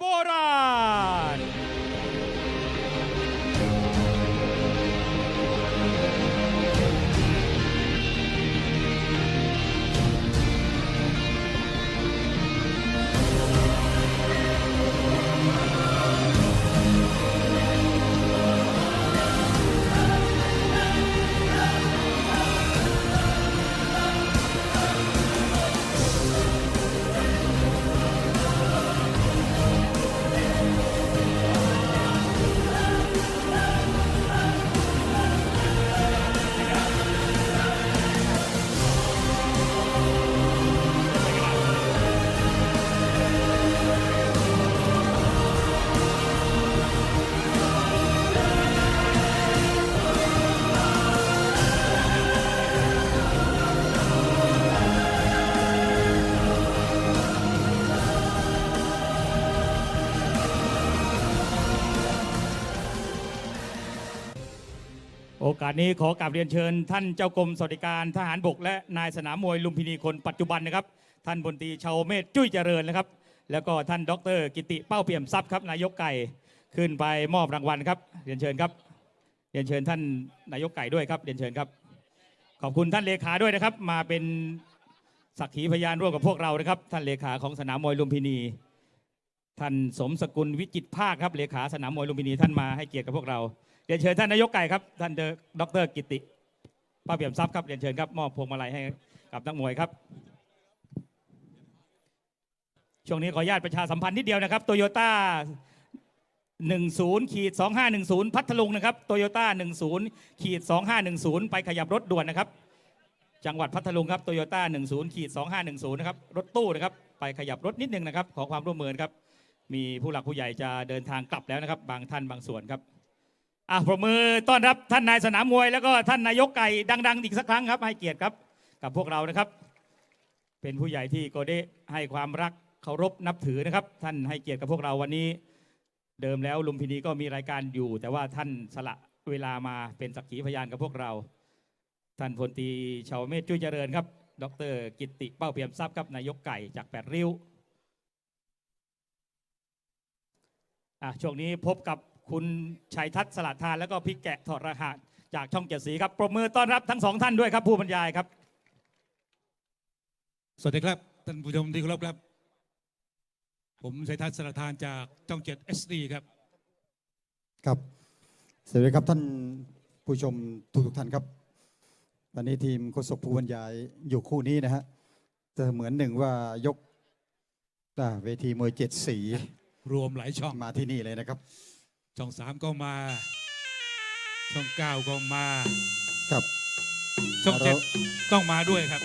โอกาสนี้ขอกราบเรียนเชิญ ท่านเจ้ากรมสวัสดิการทหารบก และนายสนามมวยลุมพินีคนปัจจุบันนะครับ ท่านพลตรีชาวเมธจุ้ยเจริญนะครับ แล้วก็ท่านดร กิติเป้าเปี่ยมทรัพย์ครับนายกไก่ขึ้นไปมอบรางวัลครับ เรียนเชิญครับเรียนเชิญท่านนายกไก่ด้วยครับเรียนเชิญครับ ขอบคุณท่านเลขาด้วยนะครับ มาเป็นสักขีพยานร่วมกับพวกเรานะครับ ท่านเลขาของสนามมวยลุมพินี ท่านสมสกุลวิจิตภาคครับเลขาสนามมวยลุมพินีท่านมาให้เกียรติกับพวกเรา รียนเชิญท่านนายกไก่ครับท่านดรกิติป้าเปี่ยมทรัพย์ครับเรียนเชิญครับมอบพวงมาลัยให้กับนักมวยครับช่วงนี้ขออนุญาตประชาสัมพันธ์นิดเดียวนะครับโตโยต้า10ขีด2510 พัทลุงนะครับโตโยต้า10ขีด2510 ไปขยับรถด่วนนะครับ จังหวัดพัทลุงครับโตโยต้า10ขีด2510 นะครับ รถตู้นะครับ ไปขยับรถนิดนึงนะครับ ขอความร่วมมือครับ มีผู้หลักผู้ใหญ่จะเดินทางกลับแล้วนะครับ บางท่านบางส่วนครับ อะปรบมือต้อนรับท่านนายสนามมวย แล้วก็ท่านนายกไก่ดัง ๆ อีกสักครั้งครับให้เกียรติครับกับพวกเรานะครับ เป็นผู้ใหญ่ที่โกเด้ให้ความรักเคารพนับถือนะครับ ท่านให้เกียรติกับพวกเราวันนี้ เดิมแล้วลุมพินีก็มีรายการอยู่ แต่ว่าท่านสละเวลามาเป็นสักขีพยานกับพวกเรา ท่านพลตีชาวเมธจุ้ยเจริญครับ ดร กิตติเป้าเปี่ยมทรัพย์ครับนายกไก่จากแปดริ้วอะช่วงนี้พบกับ คุณชัยทัศน์สลัดทานแล้วก็พี่แกะถอดรหัสจากช่องเจ็ดสีครับปรบมือต้อนรับทั้งสองท่านด้วยครับผู้บรรยายครับ สวัสดีครับท่านผู้ชมที่เคารพครับ ผมชัยทัศน์สารทานจากช่องเจ็ดเอสดีครับ ครับสวัสดีครับท่านผู้ชมทุกทุกๆท่านครับวันนี้ทีมโฆษกผู้บรรยายอยู่คู่นี้นะฮะจะเหมือนหนึ่งว่ายกอ่าเวทีมวยเจ็ดสีรวมหลายช่อง มาที่นี่เลยนะครับ ช่องสามก็มา ช่องเก้าก็มา ครับช่องเจ็ดเราต้องมาด้วยครับ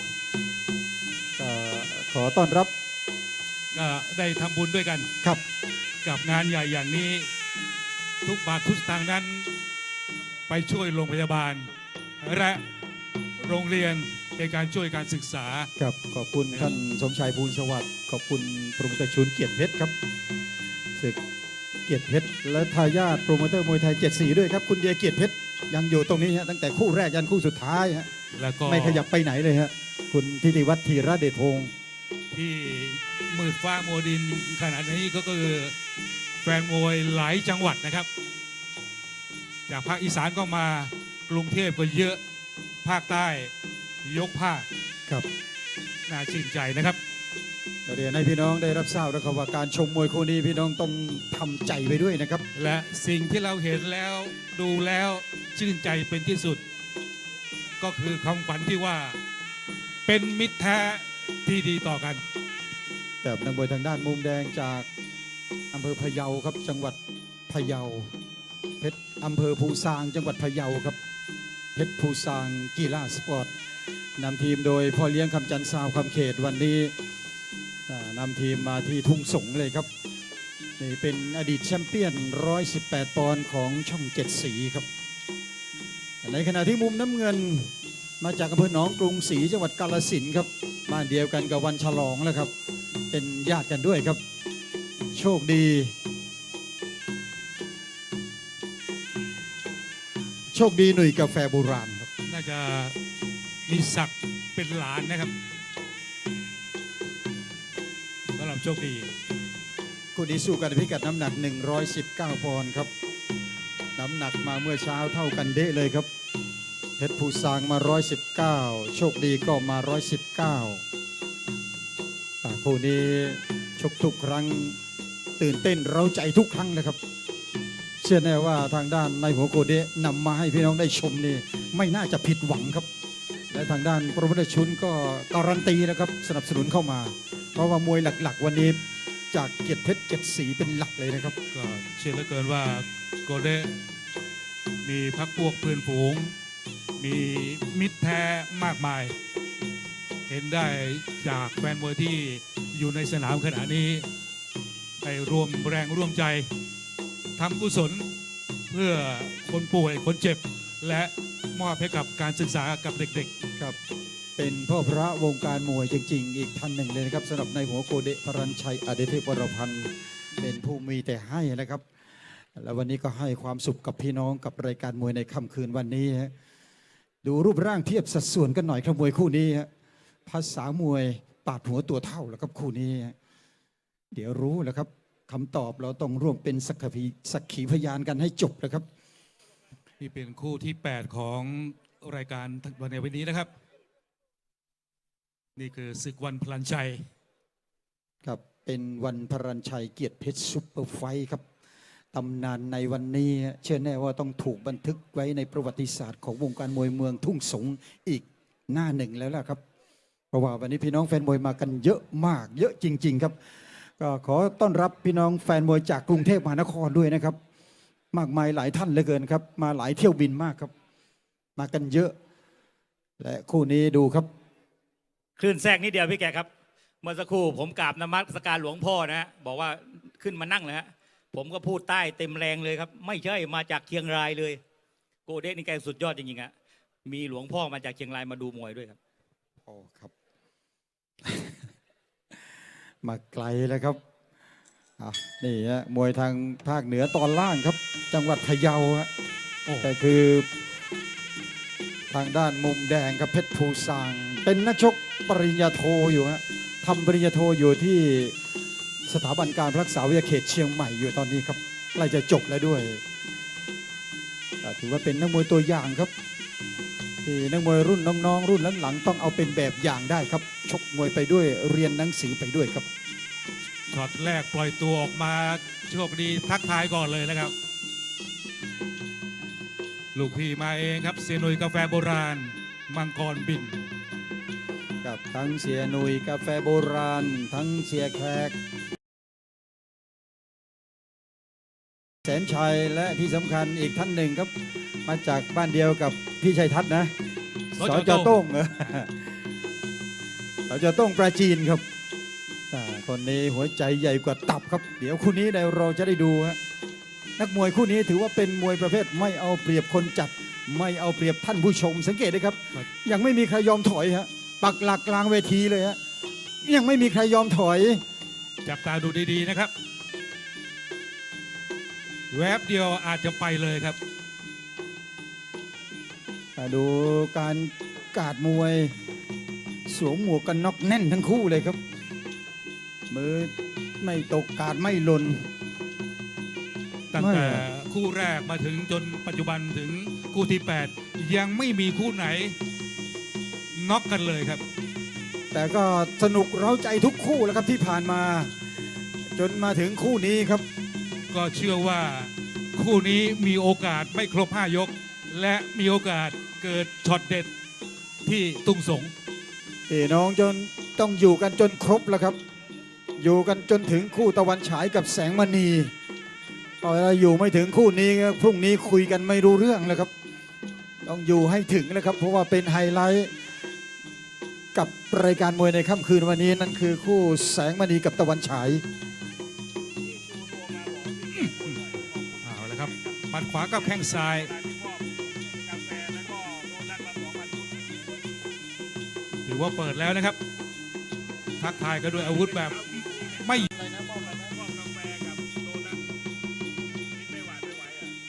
เอ่อขอต้อนรับก็ได้ทำบุญด้วยกันครับกับงานใหญ่อย่างนี้ ทุกบาททุกสตางค์นั้น ไปช่วยโรงพยาบาล และโรงเรียนในการช่วยการศึกษา ครับขอบคุณท่านสมชายภูลสวัสดิ์ขอบคุณโปรโมเตอร์ชุนเกียรติเพชรครับศึก เกียรติเพชรและทายาทโปรโมเตอร์มวยไทยเจ็ดสีด้วยครับ คุณเดียเกียรติเพชรยังอยู่ตรงนี้ฮะตั้งแต่คู่แรกยันคู่สุดท้ายฮะแล้วก็ไม่ขยับไปไหนเลยฮะคุณทิติวัฒน์ธีระเดชพงศ์ที่มืดฟ้าโมวดินขณะนี้ก็คือแฟนมวยหลายจังหวัดนะครับ จากภาคอีสานก็มากรุงเทพก็เยอะภาคใต้ยกภาคครับน่าชื่นใจนะครับ เรียนให้พี่น้องได้รับทราบนะครับว่าการชมมวยคู่นี้พี่น้องต้องทำใจไปด้วยนะครับ และสิ่งที่เราเห็นแล้วดูแล้วชื่นใจเป็นที่สุด ก็คือคำฝันที่ว่า เป็นมิตรแท้ที่ดีต่อกัน แต่นักมวยทางด้านมุมแดงจากอำเภอพะเยาครับจังหวัดพะเยาเพชรอำเภอภูซาง จังหวัดพะเยาครับเพชรภูซางกีฬาสปอร์ตนำทีมโดยพ่อเลี้ยงคำจันทร์สาวคำเขตวันนี้อ่า นำทีมมาที่ทุ่งสงเลยครับนี่เป็นอดีตแชมเปี้ยน 118 ปอนด์ของช่องเจ็ดสีครับ ในขณะที่มุมน้ำเงินมาจากอำเภอหนองกรุงศรีจังหวัดกาฬสินธุ์ครับบ้านเดียวกันกับวันฉลองแล้วครับ เป็นญาติกันด้วยครับ โชคดี โชคดีหนุ่ยกาแฟโบราณครับ น่าจะมีศักดิ์เป็นหลานนะครับ ชคดีคู่นี้สู้กันพิกัดน้ำหนัก 119 ปอนด์ครับ น้ำหนักมาเมื่อเช้าเท่ากันเดะเลยครับเพชรภูซางมา 119 โชคดีก็มา 119อ่าคู่นี้ชกทุกครั้งตื่นเต้นเราใจทุกครั้งเลยครับ เชื่อแน่ว่าทางด้านในหัวโกเดะนำมาให้พี่น้องได้ชมนี่ไม่น่าจะผิดหวังครับ และทางด้านโปรโมเตอร์ชุนก็การันตีนะครับสนับสนุนเข้ามา เพราะว่ามวยหลักๆ วันนี้จากเกียรติเพชรเจ็ดสีเป็นหลักเลยนะครับ ก็เชื่อเหลือเกินว่าโกเดมีพักพวกเพื่อนฝูง มีมิตรแท้มากมาย เห็นได้จากแฟนมวยที่อยู่ในสนามขณะนี้ไปรวมแรงร่วมใจทำกุศลเพื่อคนป่วยคนเจ็บ และมอบให้กับการศึกษากับเด็กครับ เป็นพ่อพระวงการมวยจริง ๆ อีกท่านหนึ่งเลยนะครับสำหรับในหัวโกเดะพรัญชัยอเดเทพวรพันธ์เป็นผู้มีแต่ให้นะครับ และวันนี้ก็ให้ความสุขกับพี่น้องกับรายการมวยในค่ำคืนวันนี้ฮะดูรูปร่างเทียบสัดส่วนกันหน่อยครับมวยคู่นี้ฮะภาษามวยปาดหัวตัวเท่าแล้วครับคู่นี้ฮะเดี๋ยวรู้แล้วครับคำตอบเราต้องร่วมเป็นสักขีสักขีพยานกันให้จบนะครับๆที่เป็นคู่ที่ 8 ของรายการวันในวันนี้นะครับ นี่คือศึกวันพลันชัย ครับเป็นวันพรัญชัยเกียรติเพชรซุปเปอร์ไฟท์ครับตำนานในวันนี้ เชื่อแน่ว่าต้องถูกบันทึกไว้ในประวัติศาสตร์ของวงการมวยเมืองทุ่งสงอีกหน้าหนึ่งแล้วล่ะครับ เพราะว่าวันนี้พี่น้องแฟนมวยมากันเยอะมาก เยอะจริง ๆ ครับ ก็ขอต้อนรับพี่น้องแฟนมวยจากกรุงเทพมหานครด้วยนะครับ มากมายหลายท่านเหลือเกินครับ มาหลายเที่ยวบินมากครับ มากันเยอะ และคู่นี้ดูครับ คลื่นแทรกนิดเดียวพี่แกครับ เมื่อสักครู่ผมกราบนมัสการหลวงพ่อนะฮะบอกว่าขึ้นมานั่งเลยฮะผมก็พูดใต้เต็มแรงเลยครับ ไม่ใช่มาจากเชียงรายเลย โกเด้นี่แกสุดยอดจริงๆอะมีหลวงพ่อมาจากเชียงรายมาดูมวยด้วยครับโอ้ครับ มาไกลแล้วครับอะนี่ฮะมวยทางภาคเหนือตอนล่างครับ จังหวัดพะเยาฮะโอ้แต่คือ ทางด้านมุมแดงครับเพชรภูซาง เป็นนักชกปริญญาโทอยู่ฮะทำปริญญาโทอยู่ที่สถาบันการรักษาวิทยาเขตเชียงใหม่อยู่ตอนนี้ครับใกล้จะจบแล้วด้วย ถือว่าเป็นนักมวยตัวอย่างครับที่นักมวยรุ่นน้องๆ รุ่นหลังๆต้องเอาเป็นแบบอย่างได้ครับ ชกมวยไปด้วยเรียนหนังสือไปด้วยครับช็อตแรกปล่อยตัวออกมาโชคดีทักทายก่อนเลยนะครับ ลูกพี่มาเองครับเซนุยกาแฟโบราณ มังกรบิน กับทั้งเสียหนุยกาแฟโบราณ ทั้งเสียแขก แสนชัยและที่สำคัญอีกท่านหนึ่งครับ มาจากบ้านเดียวกับพี่ชัยทัศน์นะสสจจโต้โต้งงเออสจโต้งปราจีนครับอ่าคนนี้หัวใจใหญ่กว่าตับครับ เดี๋ยวคู่นี้เดี๋ยวเราจะได้ดูฮะนักมวยคู่นี้ถือว่าเป็นมวยประเภทไม่เอาเปรียบคนจัด ไม่เอาเปรียบท่านผู้ชมสังเกตด้วยครับ ยังไม่มีใครยอมถอยฮะ ปักหลักกลางเวทีเลยฮะยังไม่มีใครยอมถอย จับตาดูดีๆนะครับ แวบเดียวอาจจะไปเลยครับอ่าดูการกาดมวย สวมหมวกกันน็อกแน่นทั้งคู่เลยครับ มือไม่ตกกาดไม่หล่น ตั้งไม่แต่อะคู่แรกมาถึงจนปัจจุบันถึงคู่ที่ 8 ยังไม่มีคู่ไหน น็อกกันเลยครับ แต่ก็สนุกเร้าใจทุกคู่แล้วครับที่ผ่านมา จนมาถึงคู่นี้ครับ ก็เชื่อว่าคู่นี้มีโอกาสไม่ครบ 5 ยก และมีโอกาสเกิดช็อตเด็ดที่ตุ้งสงพี่น้องจนต้องอยู่กันจนครบแล้วครับ อยู่กันจนถึงคู่ตะวันฉายกับแสงมณีพอเราอยู่ไม่ถึงคู่นี้ก็พรุ่งนี้คุยกันไม่รู้เรื่องแล้วครับ ต้องอยู่ให้ถึงนะครับ เพราะว่าเป็นไฮไลท์ กับรายการมวยในค่ำคืนวันนี้นั่นคือคู่แสงมณีกับตะวันฉายเอาละครับหมัดขวากับแข้งซ้ายถือว่าเปิดแล้วนะครับ ทักทายกันด้วยอาวุธแบบไม่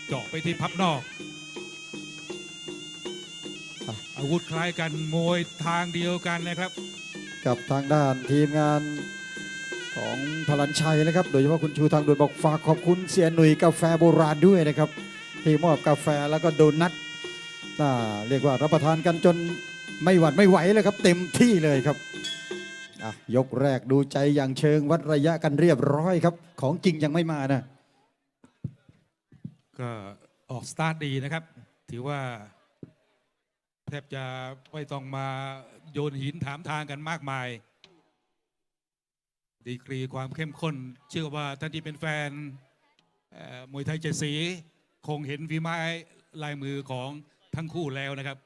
เจาะไปที่พับนอก อะอาวุธคล้ายกันมวยทางเดียวกันนะครับ กับทางด้านทีมงานของพลันชัยนะครับ โดยเฉพาะคุณชูทางด่วนบอกฝากขอบคุณเสียหนุ่ยกาแฟโบราณด้วยนะครับ ที่มอบกาแฟแล้วก็โดนัทน่าเรียกว่ารับประทานกันจนไม่หวัดไม่ไหวเลยครับ เต็มที่เลยครับอะยกแรกดูใจอย่างเชิงวัดระยะกันเรียบร้อยครับ ของจริงยังไม่มานะ ก็ออกสตาร์ทดีนะครับ ถือว่า แทบจะไม่ต้องมาโยนหินถามทางกันมากมาย ดีกรีความเข้มข้น เชื่อว่าท่านที่เป็นแฟนมวยไทยเจ็ดสี คงเห็นฝีไม้ลายมือของทั้งคู่แล้วนะครับ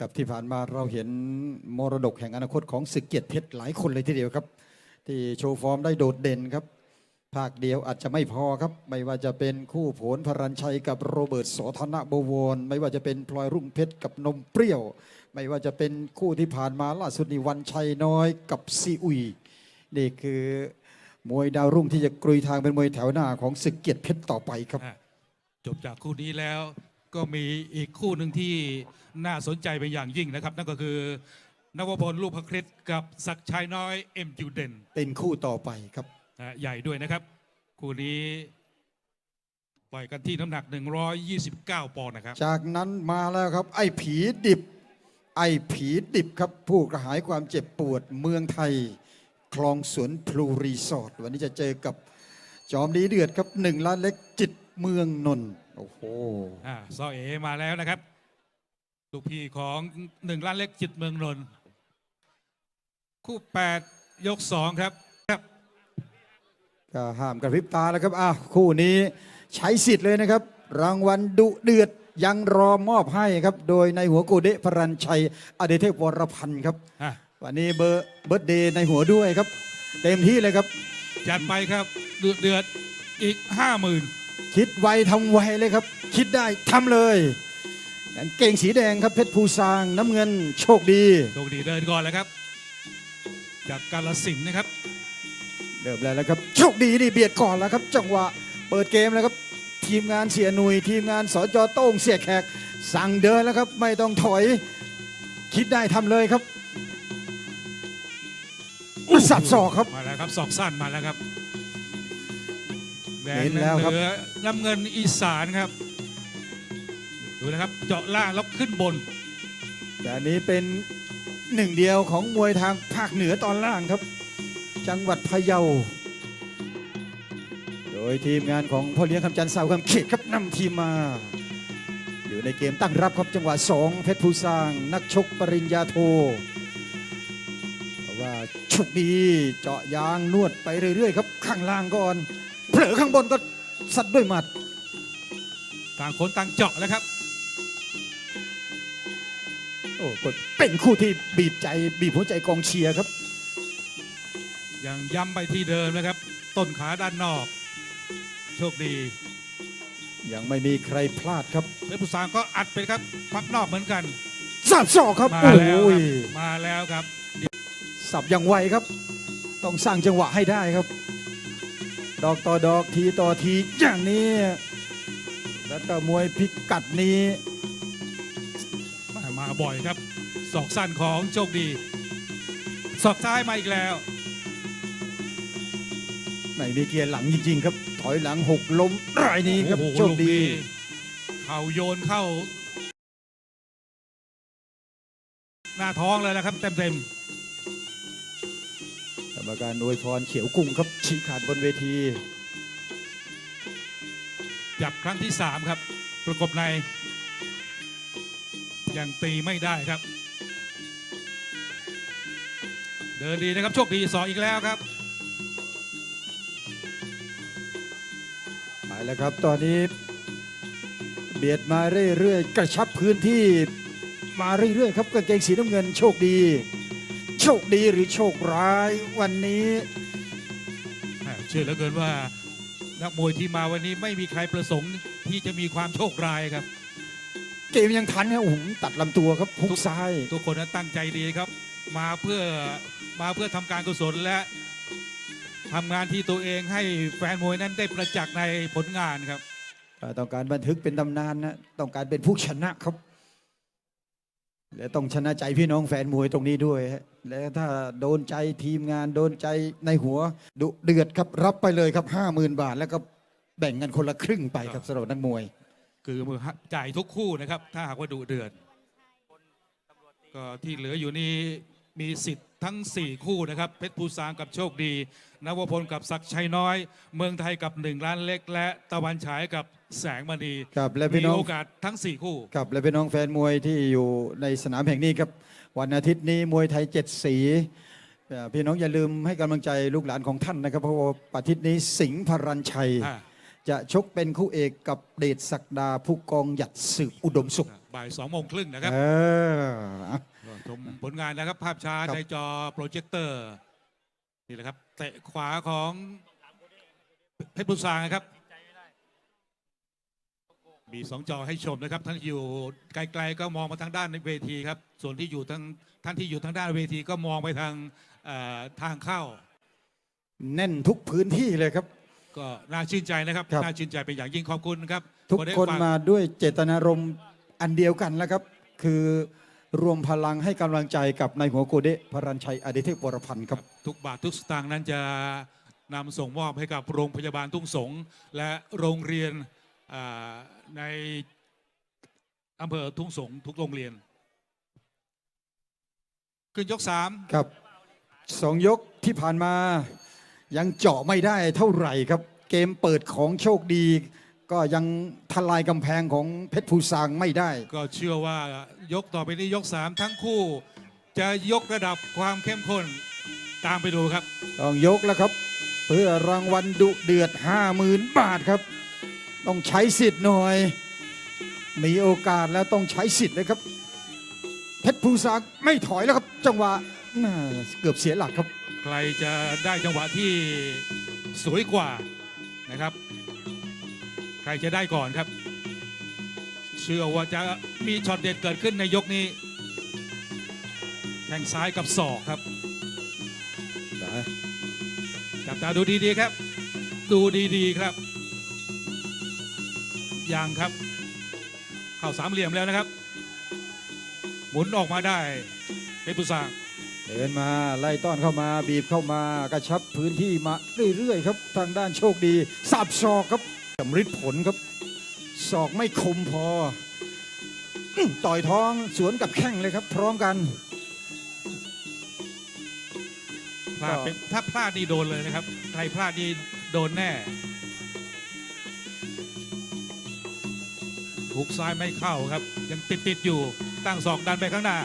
กับที่ผ่านมาเราเห็นมรดกแห่งอนาคตของศึกเกียรติเพชรหลายคนเลยทีเดียวครับ ที่โชว์ฟอร์มได้โดดเด่นครับ ภาคเดียวอาจจะไม่พอครับ ไม่ว่าจะเป็นคู่โผลพรัญชัยกับโรเบิร์ตโสธนะบวรไม่ว่าจะเป็นพลอยรุ่งเพชรกับนมเปรี้ยว ไม่ว่าจะเป็นคู่ที่ผ่านมาล่าสุดนี่วันชัยน้อยกับซีอุยนี่คือมวยดาวรุ่งที่จะกรุยทางเป็นมวยแถวหน้าของศึกเกียรติเพชรต่อไปครับอะจบจากคู่นี้แล้วก็มีอีกคู่หนึ่งที่น่าสนใจเป็นอย่างยิ่งนะครับ นั่นก็คือนวพลลูกพระคริสกับศักดิ์ชัยน้อยเอ็มจูเดนเป็นคู่ต่อไปครับ นะใหญ่ด้วยนะครับ คู่นี้ต่อยกันที่น้ำหนัก 129 ปอนด์นะครับ จากนั้นมาแล้วครับ ไอ้ผีดิบ ไอ้ผีดิบครับ ผู้กระหายความเจ็บปวดเมืองไทย คลองสวนพลูรีสอร์ทวันนี้จะเจอกับจอมดีเดือดครับหนึ่งล้านเล็กจิตเมืองนนท์โอ้โหอ่าซอเอมาแล้วนะครับ ลูกพี่ของหนึ่งล้านเล็กจิตเมืองนนท์คู่ 8 ยก 2 ครับครับ ก็ห้ามกระพริบตาแล้วครับอ้าวคู่นี้ใช้สิทธิ์เลยนะครับ รางวัลดุเดือดยังรอมอบให้ครับ โดยในหัวโกเดะพรัญชัย อเดเทพวรพันธ์ครับอะวันนี้เบอร์เบิร์ดเดย์ในหัวด้วยครับ เต็มที่เลยครับ จัดไปครับเดือดเดือดอีก50,000คิดไวทำไวเลยครับ คิดได้ทำเลยกางเกงสีแดงครับเพชรภูซางน้ำเงินโชคดี โชคดีเดินก่อนแล้วครับ จากกาลสินธุ์นะครับ เริ่มแล้วแล้วครับโชคดีนี่เบียดก่อนแล้วครับ จังหวะเปิดเกมแล้วครับ ทีมงานเสียหนุยทีมงานสจโต้งเสียแขก สั่งเดินแล้วครับ ไม่ต้องถอย คิดได้ทำเลยครับสับศอกครับ มาแล้วครับศอกสั้นมาแล้วครับแดงเห็นแล้วครับ เหนือน้ำเงินอีสานครับ ดูนะครับ เจาะล่างแล้วขึ้นบน แต่อันนี้เป็นหนึ่งเดียวของมวยทางภาคเหนือตอนล่างครับ จังหวัดพะเยา โดยทีมงานของพ่อเลี้ยงคำจันทร์สาวคำเขตครับนำทีมมา อยู่ในเกมตั้งรับครับจังหวะสองเพชรภูซาง นักชกปริญญาโทแต่ว่าโชคดีเจาะยางนวดไปเรื่อยๆ ครับ ข้างล่างก่อนเผลอข้างบนก็สัดด้วยหมัด ต่างคนต่างเจาะแล้วครับ โอ้ก็เป็นคู่ที่บีบใจบีบหัวใจกองเชียร์ครับ ยังย้ำไปที่เดิมนะครับ ต้นขาด้านนอก โชคดียังไม่มีใครพลาดครับเพชรพุสางก็อัดไปครับ พักนอกเหมือนกันสับศอกครับมาโอ้แล้วโหครับมาแล้วครับสับอย่างไวครับ ต้องสร้างจังหวะให้ได้ครับ ดอกต่อดอกทีต่อทีอย่างนี้ แล้วก็มวยพิกัดนี้มามาบ่อยครับศอกสั้นของโชคดีศอกซ้ายมาอีกแล้ว ไม่มีเกียร์หลังจริงๆครับ ถอยหลังหกล้มรายนี้ครับโอ้โหโชคลูกดีนี้เข่าโยนเข้า หน้าท้องเลยนะครับ เต็มเต็มกรรมการอวยพรเขียวกุ้งครับชี้ขาดบนเวที ๆจับครั้งที่สามครับ ประกบใน ยังตีไม่ได้ครับ เดินดีนะครับ โชคดีสองอีกแล้วครับ ไปแล้วครับ ตอนนี้ เบียดมาเรื่อยๆ กระชับพื้นที่มาเรื่อยๆ ครับกางเกงสีน้ำเงินโชคดี โชคดีหรือโชคร้ายวันนี้แหม่เชื่อเหลือเกินว่านักมวยที่มาวันนี้ไม่มีใครประสงค์ที่จะมีความโชคร้ายครับ เกมยังทันครับโอ้โหตัดลำตัวครับฮุกซ้าย ทุกคนนั้นตั้งใจดีครับ มาเพื่อมาเพื่อทำการกุศลและ ทำงานที่ตัวเองให้แฟนมวยนั้นได้ประจักษ์ในผลงานครับต้องการบันทึกเป็นตำนานนะต้องการเป็นผู้ชนะครับ และต้องชนะใจพี่น้องแฟนมวยตรงนี้ด้วยฮะและถ้าโดนใจทีมงานโดนใจในหัวดุเดือดครับรับไปเลยครับห้าหมื่นบาท แล้วก็แบ่งกันคนละครึ่งไปครับสำหรับนักมวย คือมือจ่ายทุกคู่นะครับ ถ้าหากว่าดุเดือดก็ที่เหลืออยู่นี้มีสิทธิ์ ทั้ง 4 คู่นะครับ เพชรภูซางกับโชคดี นวพลกับศักดิ์ชัยน้อย เมืองไทยกับหนึ่งล้านเล็ก และตะวันฉายกับแสงมณีครับและพี่มีน้องโอกาสทั้ง 4 คู่ ครับและพี่น้องแฟนมวยที่อยู่ในสนามแห่งนี้ครับ วันอาทิตย์นี้มวยไทยเจ็ดสีเอ่อพี่น้องอย่าลืมให้กำลังใจลูกหลานของท่านนะครับ เพราะว่าอาทิตย์นี้สิงห์พรัญชัย อ่า จะชกเป็นคู่เอกกับเดชศักดาผู้กองหยัดสืบอุดมสุขบ่ายสองโมงครึ่งนะครับ เออก็ชมผล งานนะครับ ภาพช้าครับในจอโปรเจคเตอร์นี่แหละครับเตะขวาของเพชรบุษรานะครับ มีสองจอให้ชมนะครับท่านอยู่ไกลๆก็มองมาทางด้านในเวทีครับ ส่วนที่อยู่ทางท่านที่อยู่ทางด้านเวทีก็มองไปทางเอ่อทางเข้า แน่นทุกพื้นที่เลยครับ ก็น่าชื่นใจนะครับครับน่าชื่นใจเป็นอย่างยิ่งขอบคุณครับ ทุกได้คนฟังมาด้วยเจตนารมณ์อันเดียวกันแล้วครับ คือ รวมพลังให้กำลังใจกับนายหัวโกเดะพรัญชัยอดิเทพวรพันธ์ครับ ทุกบาททุกสตางค์นั้นจะนำส่งมอบให้กับโรงพยาบาลทุ่งสงศ์และโรงเรียนอ่าในอำเภอทุ่งสงศ์ทุกโรงเรียน ขึ้นยกสามครับสองยกที่ผ่านมายังเจาะไม่ได้เท่าไหร่ครับ เกมเปิดของโชคดี ก็ยังทลายกำแพงของเพชรภูซางไม่ได้ ก็เชื่อว่ายกต่อไปนี้ยกสามทั้งคู่ จะยกระดับความเข้มข้นตามไปดูครับ ต้องยกแล้วครับ เพื่อรางวัลดุเดือด 50,000 บาทครับ ต้องใช้สิทธิ์หน่อย มีโอกาสแล้วต้องใช้สิทธิ์เลยครับ เพชรภูซางไม่ถอยแล้วครับ จังหวะน่าเกือบเสียหลักครับ ใครจะได้จังหวะที่สวยกว่านะครับ ใครจะได้ก่อนครับ เชื่อว่าจะมีช็อตเด็ดเกิดขึ้นในยกนี้แทงซ้ายกับศอกครับจับตาดูดีๆครับ ดูดีๆครับยังครับ เข้าสามเหลี่ยมแล้วนะครับ หมุนออกมาได้เป็นปุษางเดินมาไล่ต้อนเข้ามาบีบเข้ามากระชับพื้นที่มาเรื่อยๆครับ ทางด้านโชคดีสับศอกครับ สำฤทธิ์ผลครับศอกไม่คมพออื้อต่อยท้องสวนกับแข้งเลยครับ พร้อมกันพลาดเป็นถ้าพลาดนี่โดนเลยนะครับใครพลาดนี่โดนแน่หุกซ้ายไม่เข้าครับ ยังติดติดๆอยู่ตั้งศอกดันไปข้างหน้า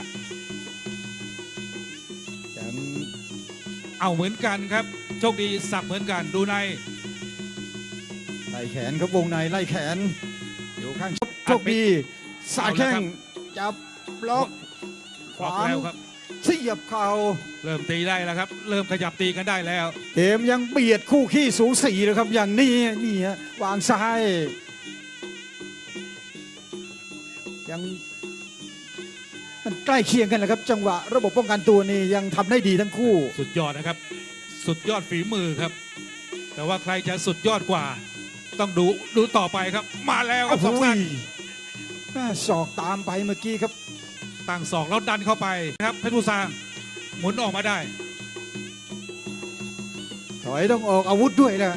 ยังเอาเหมือนกันครับ โชคดีสับเหมือนกันดูในไล่แขนครับวงในไล่แขนอยู่ข้างโชคดีสาดแข้งจับล็อกขล็อกวางแล้วครับเสียบเข่าเริ่มตีได้แล้วครับ เริ่มขยับตีกันได้แล้วเกมยังเบียดคู่ขี้สูสีเลยครับอย่างนี้นี่ฮะวางซ้าย ยังมันใกล้เคียงกันแหละครับ จังหวะระบบป้องกันตัวนี่ยังทำได้ดีทั้งคู่ สุดยอดนะครับ สุดยอดฝีมือครับ แต่ว่าใครจะสุดยอดกว่า ต้องดูดูต่อไปครับ มาแล้วครับสองสั้นแม่ศอกตามไปเมื่อกี้ครับตั้งศอกแล้วดันเข้าไปครับเพชรบุษางหมุนออกมาได้ ถอยต้องออกอาวุธด้วยนะ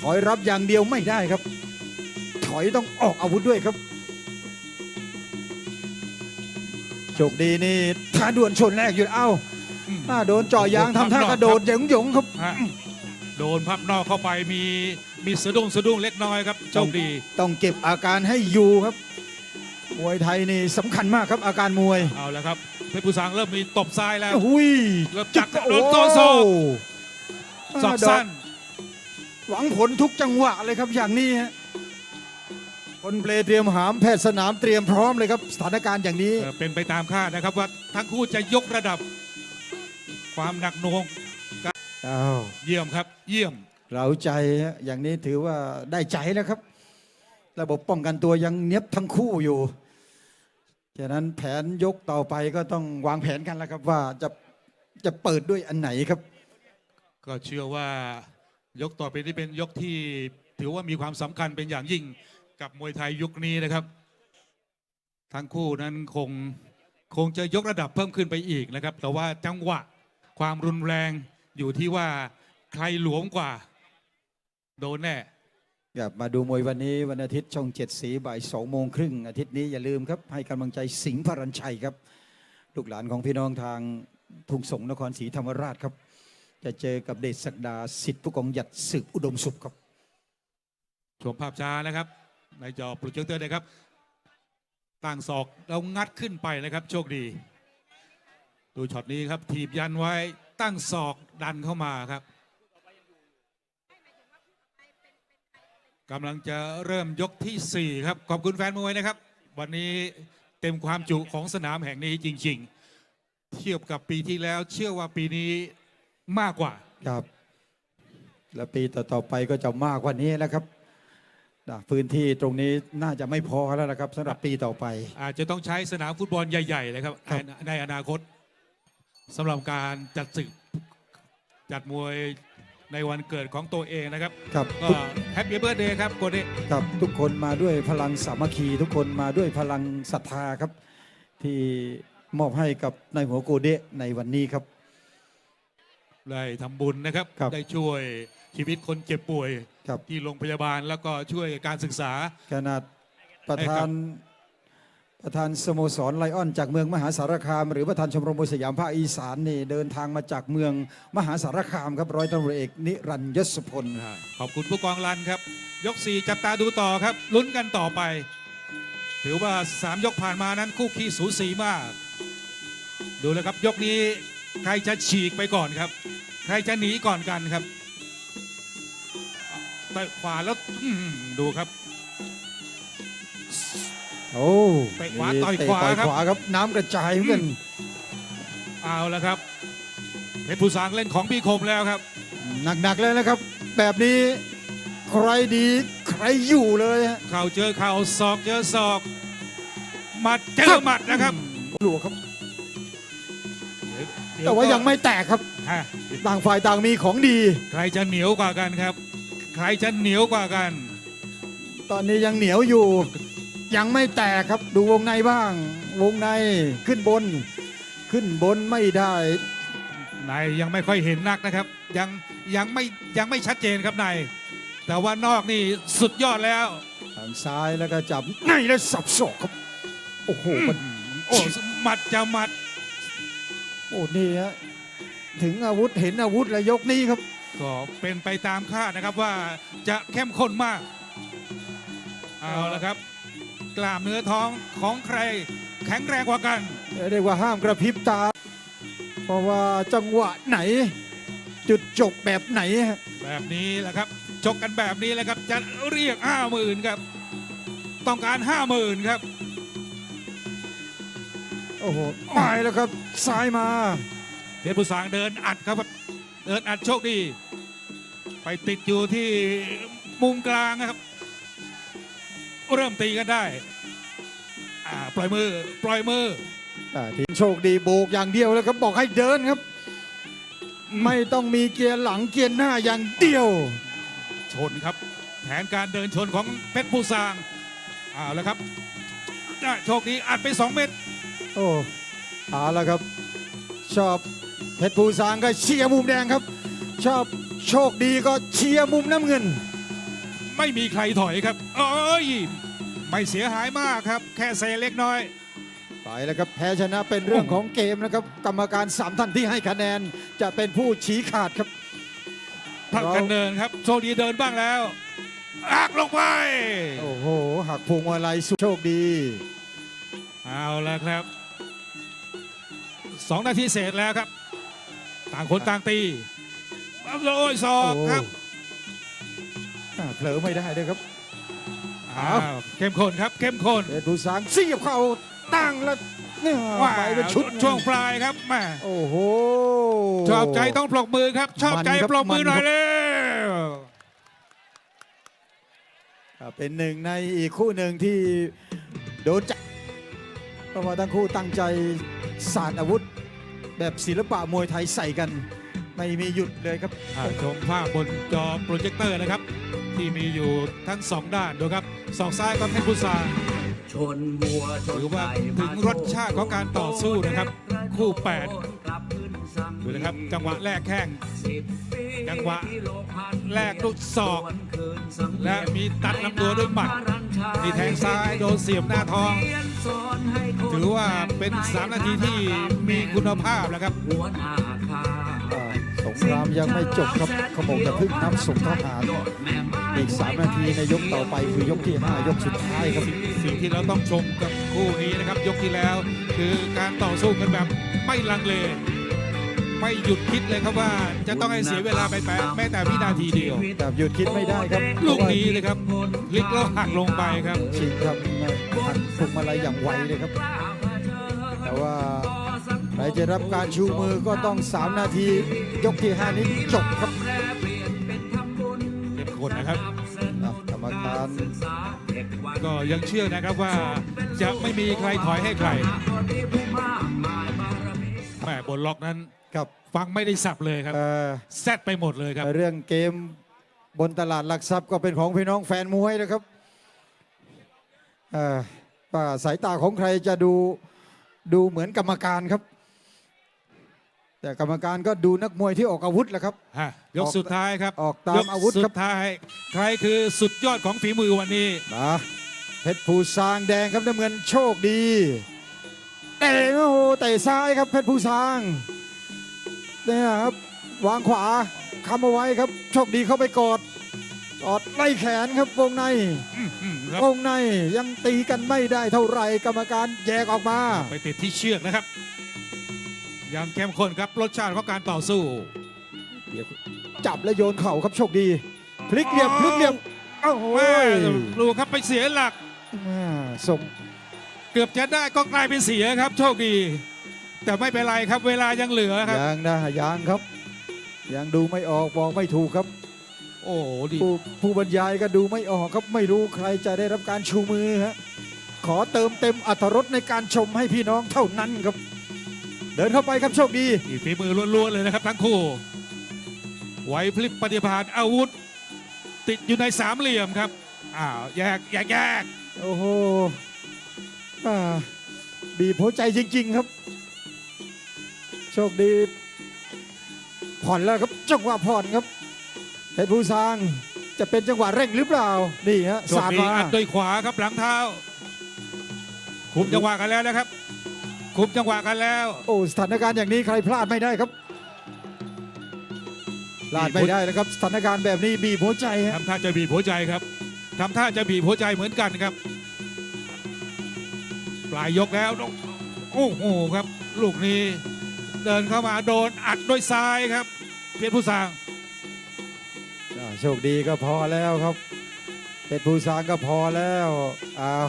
ถอยรับอย่างเดียวไม่ได้ครับ ถอยต้องออกอาวุธด้วยครับโชคดีนี่ถ้าด่วนชนแรกอยู่เอ้าอืมถ้าโดนเจ่อยางทำท่ากระโดดหยงหยงๆครับฮะโดนพับนอกเข้าไปมี มีสะดุ้งสะดุ้งเล็กน้อยครับโชคดี ต้องเก็บอาการให้อยู่ครับ มวยไทยนี่สำคัญมากครับอาการมวย เอาแล้วครับเพชรบุษางเริ่มมีตบซ้ายแล้วหุยเริ่มจักโอ้โดนโต้ศอกศอกสั้น หวังผลทุกจังหวะเลยครับอย่างนี้ฮะคนเพลย์เตรียมหามแพทย์สนามเตรียมพร้อมเลยครับสถานการณ์อย่างนี้เอ่อเป็นไปตามคาดนะครับว่าทั้งคู่จะยกระดับ ความหนักหน่วงอ้าวเยี่ยมครับ เยี่ยม เราใจอย่างนี้ถือว่าได้ใจแล้วครับ ระบบป้องกันตัวยังเนียบทั้งคู่อยู่ฉะนั้นแผนยกต่อไปก็ต้องวางแผนกันแล้วครับว่าจะจะเปิดด้วยอันไหนครับ ก็เชื่อว่ายกต่อไปนี้เป็นยกที่ถือว่ามีความสำคัญเป็นอย่างยิ่งกับมวยไทยยุคนี้นะครับ ทั้งคู่นั้นคงคงจะยกระดับเพิ่มขึ้นไปอีกนะครับ แต่ว่าจังหวะความรุนแรงอยู่ที่ว่าใครหลวมกว่า โดนแน่กลับมาดูมวยวันนี้วันอาทิตย์ช่องเจ็ดสีบ่ายสองโมงครึ่งอาทิตย์นี้อย่าลืมครับ ให้กำลังใจสิงห์พรัญชัยครับ ลูกหลานของพี่น้องทางทุ่งสงนครศรีธรรมราชครับ จะเจอกับเดชศักดาสิทธิผู้กองหยัดศึกอุดมสุขครับชมภาพช้านะครับ ในจอโปรเจคเตอร์นะครับต่างศอกเรางัดขึ้นไปนะครับ โชคดี ดูช็อตนี้ครับ ถีบยันไว้ตั้งศอกดันเข้ามาครับ กำลังจะเริ่มยกทีสี่ 4 ครับ ขอบคุณแฟนมวยนะครับ วันนี้เต็มความจุของสนามแห่งนี้จริง ๆ เทียบกับปีที่แล้ว เชื่อว่าปีนี้มากกว่า ครับ และปีต่อๆไปก็จะมากกว่านี้นะครับนะพื้นที่ตรงนี้น่าจะไม่พอแล้วนะครับสำหรับปีต่อไป อาจจะต้องใช้สนามฟุตบอลใหญ่ๆเลยครับครับ ในในอนาคตสำหรับการจัดศึกจัดมวย ในวันเกิดของตัวเองนะครับครับก็ทุกแฮปปี้เบิร์ดเดย์ครับโกเด้ครับทุกคนมาด้วยพลังสามัคคีทุกคนมาด้วยพลังศรัทธาครับ ที่มอบให้กับนายหัวโกเดะในวันนี้ครับ ได้ทำบุญนะครับ ครับ ได้ช่วยชีวิตคนเจ็บป่วย ครับที่โรงพยาบาลแล้วก็ช่วยการศึกษา ขนาดประธาน ประธานสโมสรไลออนจากเมืองมหาสารคาม หรือประธานชมรมมวยสยามภาคอีสานนี่เดินทางมาจากเมืองมหาสารคามครับร้อยตำรวจเอกนิรันยศพลขอบคุณผู้กองรันครับ ยก 4 จับตาดูต่อครับ ลุ้นกันต่อไป ถือว่า 3 ยกผ่านมานั้นคู่ขี้สูสีมาก ดูเลยครับยกนี้ใครจะฉีกไปก่อนครับ ใครจะหนีก่อนกันครับต่อยขวาแล้วดูครับ โอ้เตะขวามีต่อยเตะขวาต่อยครับ ขวาครับ น้ำกระจายเหมือนกันเอาแล้วครับเพชรผู้สางเล่นของพี่คมแล้วครับ หนักๆเลยนะครับ แบบนี้ใครดีใครอยู่เลยฮะเข่าเจอเข่าศอกเจอศอกหมัดเจอหมัดนะครับหลวครับเดี๋แต่ว่ายังไม่แตกครับฮะต่างฝ่ายต่างมีของดี ใครจะเหนียวกว่ากันครับ ใครจะเหนียวกว่ากัน ตอนนี้ยังเหนียวอยู่ ยังไม่แตกครับดูวงในบ้าง วงในขึ้นบน ขึ้นบนไม่ได้ในยังไม่ค่อยเห็นนักนะครับ ยังยังไม่ยังไม่ชัดเจนครับใน แต่ว่านอกนี่สุดยอดแล้วทางซ้ายแล้วก็จับในแล้วสับศอกครับโอ้โหมันโอ้หมัดจะหมัดโอ้นี่ฮะถึงอาวุธเห็นอาวุธแล้วยกนี้ครับ ก็เป็นไปตามคาดนะครับว่าจะเข้มข้นมาก เอาละครับ กล้ามเนื้อท้องของใคร แข็งแรงกว่ากัน เรียกว่าห้ามกระพริบตา เพราะว่าจังหวะไหน จุดจบแบบไหนฮะแบบนี้แหละครับชกกันแบบนี้แหละครับจะเรียกห้าหมื่นครับ ต้องการห้าหมื่นครับโอ้โหไปแล้วครับซ้ายมา เพชรผู้สางเดินอัดครับ เดินอัดโชคดี ไปติดอยู่ที่มุมกลางนะครับ เริ่มตีกันได้อ่าปล่อยมือปล่อยมือ อ่าทีมโชคดีโบกอย่างเดียวแล้วครับบอกให้เดินครับ ไม่ต้องมีเกียร์หลังเกียร์หน้าอย่างเดียว ชนครับ แผนการเดินชนของเพชรผู้สางเอาแล้วครับได้โชคดีอัดไป 2 เม็ดโอ้เอาละครับ ชอบเพชรภูสางก็เชียร์มุมแดงครับ ชอบโชคดีก็เชียร์มุมน้ำเงิน ไม่มีใครถอยครับเอ้ยไม่เสียหายมากครับ แค่เซเล็กน้อย ไปแล้วครับแพ้ชนะเป็นเรื่องของเกมนะครับ กรรมการสามท่านที่ให้คะแนนจะเป็นผู้ชี้ขาดครับผลักกันเดินครับ โชคดีเดินบ้างแล้วอักลงไป โอ้โหหักพวงมาลัยสุดโชคดี เอาละครับสองนาทีเศษแล้วครับ ต่างคนต่างตีโอ้ยศอกครับ อ่าเผลอไม่ได้เลยครับอ้าวเข้มข้นครับ เข้มข้นเพชรภูสางเสียบเข้าตั้งแล้วเนี่ยว้าไปเป็นชุดช่วงปลายครับแม่โอ้โห ชอบใจต้องปรบมือครับ ชอบใจมันครับปรบมือหน่อยมันครับ เร็ว อ่าเป็นหนึ่งในอีกคู่หนึ่งที่โดนจับเพราะว่าทั้งคู่ตั้งใจสาดอาวุธ แบบศิลปะมวยไทยใส่กัน ไม่มีหยุดเลยครับอ่าชมภาพบนจอโปรเจคเตอร์นะครับ ที่มีอยู่ทั้งสองด้านดูครับสองซ้ายก็เพชรพุทราชนวัวชนถือว่าไก่ถึงรสชาติของการต่อสู้นะครับ คู่แปดกลับขึ้นสังดูนะครับจังหวะแรกแข้งสิบปีจังหวะที่โลพันแรกลูกศอกวนคืนสังเวียนและมีตัดลำตัวด้วยหมัดมีแทงซ้ายโดนเสียบหน้าท้องเรียนสอนให้คนถือว่าเป็น 3 นาทีที่มีคุณภาพแล้วครับ สงครามยังไม่จบครับเขาบอกจะพึ่งน้ำส่งทหารแม่ไม้อีก 3 นาทีในยกต่อไปคือยกที่ 5 ยกสุดท้ายครับสิ่งที่เราต้องชมกับคู่นี้นะครับ ยกที่แล้ว คือการต่อสู้กันแบบไม่ลังเล ไม่หยุดคิดเลยครับว่าจะต้องให้เสียเวลาไปแปะแม้แต่วินาทีเดียวแบบหยุดคิดไม่ได้ครับลูกนี้เลยครับพลิกแล้วหักลงไปครับชิงครับหักพวงมาลัยอย่างไวเลยครับ แต่ว่าใครจะรับการชูมือก็ต้อง 3 นาที ยกที่ 5 นี้จบครับเข้มข้นนะครับ อะกรรมการก็ยังเชื่อนะครับว่าจะไม่มีใครถอยให้ใครแม่บนล็อกนั้น กับฟังไม่ได้สับเลยครับเอ่อแซดไปหมดเลยครับ เรื่องเกมบนตลาดหลักทรัพย์ก็เป็นของพี่น้องแฟนมวยนะครับเอ่อว่าสายตาของใครจะดูดูเหมือนกรรมการครับ แต่กรรมการก็ดูนักมวยที่ออกอาวุธแหละครับ ฮะยกสุดท้ายครับออกตามยกอาวุธสุครับดท้าย ใครคือสุดยอดของฝีมือวันนี้มาเพชรภูซางแดงครับน้ำเงินโชคดีเตะโอ้โหเตะซ้ายครับเพชรภูซางเนี่ยครับวางขวาค้ำเอาไว้ครับ โชคดีเข้าไปกอดกอดไล่แขนครับวงในอื้อหือครับ วงในยังตีกันไม่ได้เท่าไหร่กรรมการแยกออกมา ไปติดที่เชือกนะครับ ยังเข้มข้นครับรสชาติของการต่อสู้ จับและโยนเข่าครับโชคดี พลิกเหลี่ยมพลิกเหลี่ยมโอ้โหแม่ดูครับไปเสียหลักแม่ส่งเกือบจะได้ก็กลายเป็นเสียครับ โชคดี แต่ไม่เป็นไรครับเวลายังเหลือครับ ยังนะยังครับ ยังดูไม่ออกบอกไม่ถูกครับ โอ้โหดีผู้ผู้บรรยายก็ดูไม่ออกครับไม่รู้ใครจะได้รับการชูมือฮะขอเติมเต็มอัตรรสในการชมให้พี่น้องเท่านั้นครับ เดินเข้าไปครับโชคดีนี่ฝีมือล้วนๆเลยนะครับทั้งคู่ไหวพลิบปฏิภาณอาวุธ ติดอยู่ในสามเหลี่ยมครับอ้าวแยกแยกแยกโอ้โหอ่าบีบหัวใจจริง ๆ ครับ โชคดี ผ่อนแล้วครับจังหวะผ่อนครับเพชรภูซางจะเป็นจังหวะเร่งหรือเปล่านี่ฮะโชคสาดดีมาอัดด้วยขวาครับหลังเท้าคุมจังหวะกันแล้วนะครับ คุมจังหวะกันแล้วโอ้สถานการณ์อย่างนี้ใครพลาดไม่ได้ครับพลาดไม่ได้นะครับสถานการณ์แบบนี้บีบหัวใจฮะทำท่าจะบีบหัวใจครับทำท่าจะบีบหัวใจเหมือนกันครับ ปลายยกแล้วโอ้โหครับ ลูกนี้เดินเข้ามาโดนอัดด้วยซ้ายครับ เพียรผู้สางโชคดีก็พอแล้วครับเพชรภูซางก็พอแล้วอ้าว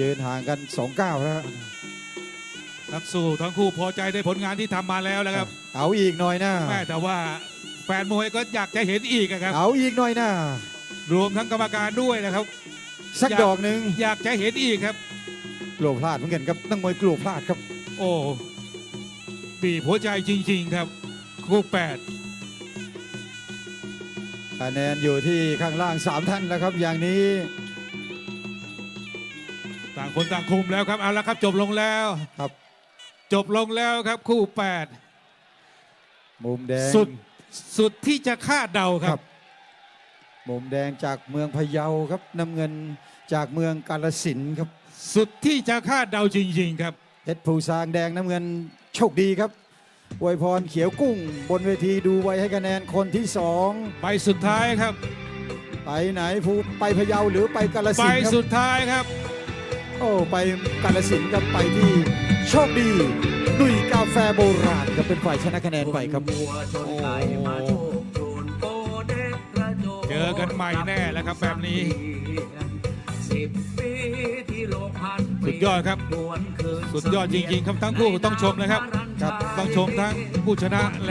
ยืนห่างกันสองก้าแล้ว นักสู้ทั้งคู่พอใจในผลงานที่ทำมาแล้วนะครับเอาอีกหน่อยนะแม่แต่ว่าแฟนมวยก็อยากจะเห็นอีกอะครับเอาอีกหน่อยนะรวมทั้งกรรมการด้วยนะครับ สักอยาก ดอกหนึ่งอยากจะเห็นอีกครับ กลัวพลาดเหมือนกันครับนักมวยกลัวพลาดครับ โอ้บีบหัวใจจริง ๆ ครับ คู่แปดคะแนนอยู่ที่ข้างล่างสามท่านแล้วครับ อย่างนี้ต่างคนต่างคุมแล้วครับเอาละครับจบลงแล้ว ครับ จบลงแล้วครับคู่แปดมุมแดงสุดสุดที่จะคาดเดาคครัรับบมุมแดงจากเมืองพะเยาครับน้ำเงินจากเมืองกาลสินธุ์ครับ สุดที่จะคาดเดาจริงๆครับเพชรภูซางแดงน้ำเงินโชคดีครับอวยพรเขียวกุ้ง บนเวทีดูไว้ให้คะแนนคนที่สองไปสุดท้ายครับ ไปไหนภูไปพะเยาหรือไปกาลไปสินธุ์ครับสุดท้ายครับ โอ้ไปกาลสินธุ์ครับไปที่โชคดีลุยกาแฟโบราณครับเป็นฝ่ายชนะคะแนนไปครับวัวชนไก่มาโชคโชนโตเด็กกระโจเจอกันใหม่แน่แล้วครับแบบนี้สิบปีที่โลกพันสุดยอดครับหวนคืนสุดยอดจริงๆครับทั้งคู่ต้องชมนะครับครับต้องชมทั้งผู้ชนะและ